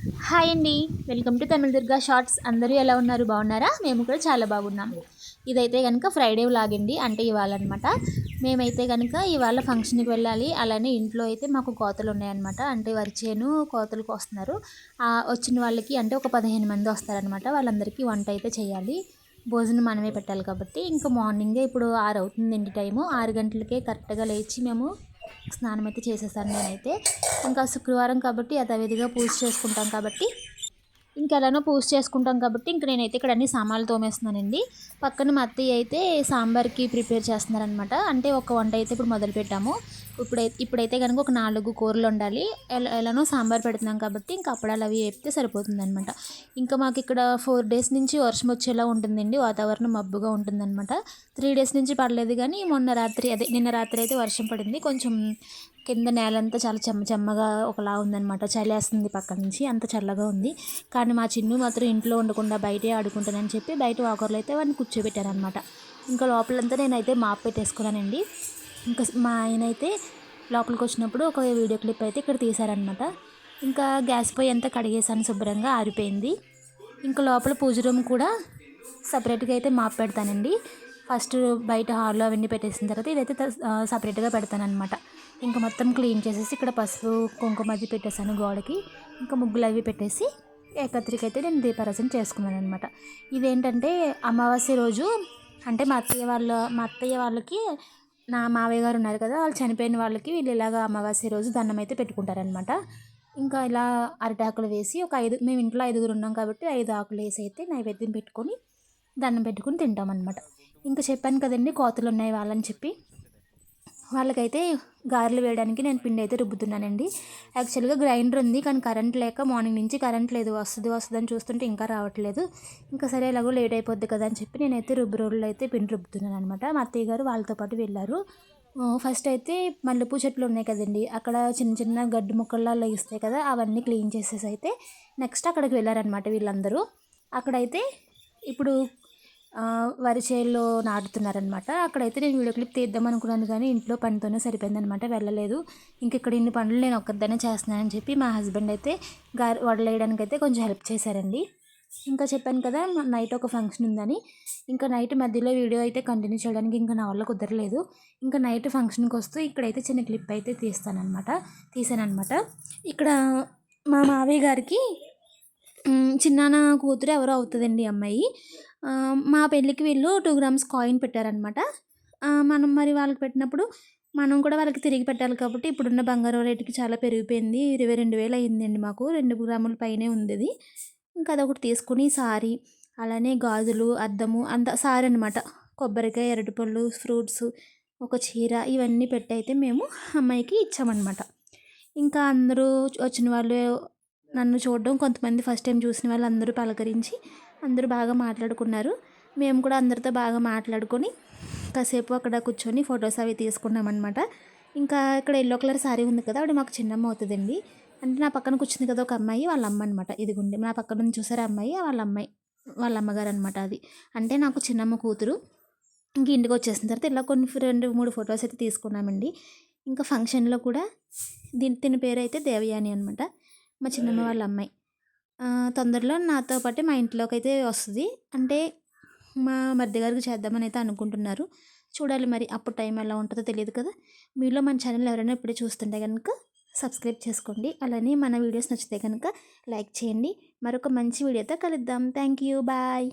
Hi అండి. Welcome to Tamil Durga shorts. అందరూ ఎలా ఉన్నారు? బాగున్నారా? మేము కూడా చాలా బాగున్నాం. ఇదైతే కనుక ఫ్రైడే వ్లాగ్ అంటే ఇవాళ అనమాట మేమైతే కనుక ఇవాళ ఫంక్షన్కి వెళ్ళాలి. అలానే ఇంట్లో అయితే మాకు కోతలు ఉన్నాయన్నమాట. అంటే వరిచేను కోతలకు వస్తున్నారు. వచ్చిన వాళ్ళకి అంటే ఒక పదిహేను మంది వస్తారనమాట వాళ్ళందరికీ వంట అయితే చేయాలి. భోజనం మనమే పెట్టాలి కాబట్టి. ఇంకా మార్నింగే ఇప్పుడు ఆరు అవుతుంది ఇంటి టైము. ఆరు గంటలకే కరెక్ట్గా లేచి మేము స్నానం అయితే చేసేసాను నేనైతే. ఇంకా శుక్రవారం కాబట్టి యథావిధిగా పూజ చేసుకుంటాం కాబట్టి ఇంకా ఎలానో పూజ చేసుకుంటాం కాబట్టి ఇంక నేనైతే ఇక్కడ అన్ని సామాన్లు తోమేస్తున్నానండి. పక్కన మా అత్తయ్య అయితే సాంబార్కి ప్రిపేర్ చేస్తున్నారనమాట అంటే ఒక వంట అయితే ఇప్పుడు మొదలు పెట్టాము. ఇప్పుడైతే ఇప్పుడైతే కనుక ఒక నాలుగు కూరలు ఉండాలి ఎలా ఎలానో సాంబార్ పెడుతున్నాం కాబట్టి ఇంకా అప్పడాలు అవి వేపితే సరిపోతుందనమాట ఇంకా మాకు ఇక్కడ ఫోర్ డేస్ నుంచి వర్షం వచ్చేలా ఉంటుందండి. వాతావరణం మబ్బుగా ఉంటుందన్నమాట. త్రీ డేస్ నుంచి పడలేదు కానీ మొన్న రాత్రి అదే నిన్న రాత్రి అయితే వర్షం పడింది. కొంచెం కింద నేలంతా చాలా చెమ్మ చెమ్మగా ఒకలా ఉందన్నమాట. చలేస్తుంది పక్క నుంచి. అంత చల్లగా ఉంది. కానీ మా చిన్ను మాత్రం ఇంట్లో ఉండకుండా బయటే ఆడుకుంటానని చెప్పి బయట వాకర్లో అయితే వాడిని కూర్చోబెట్టారనమాట ఇంకా లోపలంతా నేనైతే మాప్ పెట్టేసుకున్నానండి. ఇంకా మా ఆయన అయితే లోపలికి వచ్చినప్పుడు ఒక వీడియో క్లిప్ అయితే ఇక్కడ తీశారనమాట ఇంకా గ్యాస్ పొయ్యి అంతా కడిగేసాను శుభ్రంగా ఆరిపోయింది. ఇంకా లోపల పూజ రూమ్ కూడా సపరేట్గా అయితే మాప్ పెడతానండి. ఫస్ట్ బయట హాల్లో అవన్నీ పెట్టేసిన తర్వాత ఇదైతే సపరేట్గా పెడతాను అనమాట ఇంకా మొత్తం క్లీన్ చేసేసి ఇక్కడ పసుపు కుంకుమ అది పెట్టేశాను గోడకి. ఇంకా ముగ్గులు అవి పెట్టేసి ఏకత్రిక అయితే నేను దీపారాజన చేసుకున్నాను అనమాట ఇదేంటంటే అమావాస్య రోజు అంటే మా అత్తయ్య వాళ్ళ మా అత్తయ్య వాళ్ళకి నా మావయ్య గారు ఉన్నారు కదా వాళ్ళు చనిపోయిన వాళ్ళకి వీళ్ళు ఇలాగ అమావాస్య రోజు దండం అయితే పెట్టుకుంటారనమాట ఇంకా ఇలా అరటాకులు వేసి ఒక ఐదు మేము ఇంట్లో ఐదుగురు ఉన్నాం కాబట్టి ఐదు ఆకులు వేసి అయితే నైవేద్యం పెట్టుకొని దండం పెట్టుకుని తింటాం అనమాట ఇంకా చెప్పాను కదండి కోతలు ఉన్నాయి వాళ్ళని చెప్పి. వాళ్ళకైతే గారెలు వేయడానికి నేను పిండి అయితే రుబ్బుతున్నానండి. యాక్చువల్గా గ్రైండర్ ఉంది కానీ కరెంట్ లేక మార్నింగ్ నుంచి కరెంట్ లేదు. వస్తుంది వస్తుంది అని చూస్తుంటే ఇంకా రావట్లేదు. ఇంకా సరే ఎలాగో లేట్ అయిపోద్ది కదా అని చెప్పి నేనైతే రుబ్బు రోడ్లు అయితే పిండి రుబ్బుతున్నాను అనమాట మా అత్తయ్య గారు వాళ్ళతో పాటు వెళ్ళారు. ఫస్ట్ అయితే మల్లెపూ చెట్లు ఉన్నాయి కదండి అక్కడ చిన్న చిన్న గడ్డి ముక్కల్లా లగిస్తాయి కదా అవన్నీ క్లీన్ చేసేసి అయితే నెక్స్ట్ అక్కడికి వెళ్ళారనమాట వీళ్ళందరూ. అక్కడైతే ఇప్పుడు వరి చేల్లో నాటుతున్నారనమాట అక్కడైతే నేను వీడియో క్లిప్ తీద్దాం అనుకున్నాను కానీ ఇంట్లో పనితోనే సరిపోయిందనమాట వెళ్ళలేదు. ఇంక ఇక్కడ ఇన్ని పనులు నేను ఒక్కదానే చేస్తున్నానని చెప్పి మా హస్బెండ్ అయితే గారి వడలేయడానికి అయితే కొంచెం హెల్ప్ చేశారండి. ఇంకా చెప్పాను కదా నైట్ ఒక ఫంక్షన్ ఉందని. ఇంకా నైట్ మధ్యలో వీడియో అయితే కంటిన్యూ చేయడానికి ఇంకా నా వల్ల కుదరలేదు. ఇంకా నైట్ ఫంక్షన్కి వస్తూ ఇక్కడైతే చిన్న క్లిప్ అయితే తీస్తానమాట తీసానమాట ఇక్కడ మా మావయ్య గారికి చిన్నాన్న కూతురు ఎవరో అవుతుందండి అమ్మాయి. మా పెళ్ళికి వీళ్ళు టూ గ్రామ్స్ కాయిన్ పెట్టారనమాట మనం మరి వాళ్ళకి పెట్టినప్పుడు మనం కూడా వాళ్ళకి తిరిగి పెట్టాలి కాబట్టి ఇప్పుడున్న బంగారం రేటుకి చాలా పెరిగిపోయింది. ఇరవై రెండు వేలు అయిందండి మాకు. రెండు గ్రాముల పైనే ఉంది అది. ఇంకా అదొకటి తీసుకుని సారీ అలానే గాజులు అద్దము అంత సారీ అనమాట కొబ్బరికాయ అరటిపళ్ళు ఫ్రూట్స్ ఒక చీర ఇవన్నీ పెట్టి అయితే మేము అమ్మాయికి ఇచ్చామన్నమాట. ఇంకా అందరూ వచ్చిన వాళ్ళు నన్ను చూడడం కొంతమంది ఫస్ట్ టైం చూసిన వాళ్ళు అందరూ పలకరించి అందరూ బాగా మాట్లాడుకున్నారు. మేము కూడా అందరితో బాగా మాట్లాడుకొని కాసేపు అక్కడ కూర్చొని ఫొటోస్ అవి తీసుకున్నాం అనమాట ఇంకా ఇక్కడ ఎల్లో కలర్ శారీ ఉంది కదా ఆవిడ మాకు చిన్నమ్మ అవుతుందండి. అంటే నా పక్కన కూర్చుంది కదా ఒక అమ్మాయి వాళ్ళ అమ్మ అనమాట ఇదిగుండి నా పక్కన నుంచి చూసారు అమ్మాయి? వాళ్ళ అమ్మాయి వాళ్ళ అమ్మగారు అనమాట అది. అంటే నాకు చిన్నమ్మ కూతురు. ఇంక ఇంటికి వచ్చేసిన తర్వాత ఇలా కొన్ని రెండు మూడు ఫొటోస్ అయితే తీసుకున్నామండి. ఇంకా ఫంక్షన్లో కూడా దీని తిన పేరు అయితే దేవయాని అనమాట మా చిన్నమ్మ వాళ్ళ అమ్మాయి. తొందరలో నాతో పాటు మా ఇంట్లోకి అయితే వస్తుంది. అంటే మా మధ్య గారికి చేద్దామని అయితే అనుకుంటున్నారు. చూడాలి మరి అప్పుడు టైం ఎలా ఉంటుందో తెలియదు కదా. మీలో మన ఛానల్ ఎవరైనా ఇప్పుడే చూస్తుంటే కనుక సబ్స్క్రైబ్ చేసుకోండి. అలానే మన వీడియోస్ నచ్చితే కనుక లైక్ చేయండి. మరొక మంచి వీడియోతో కలుద్దాం. Thank you. బాయ్.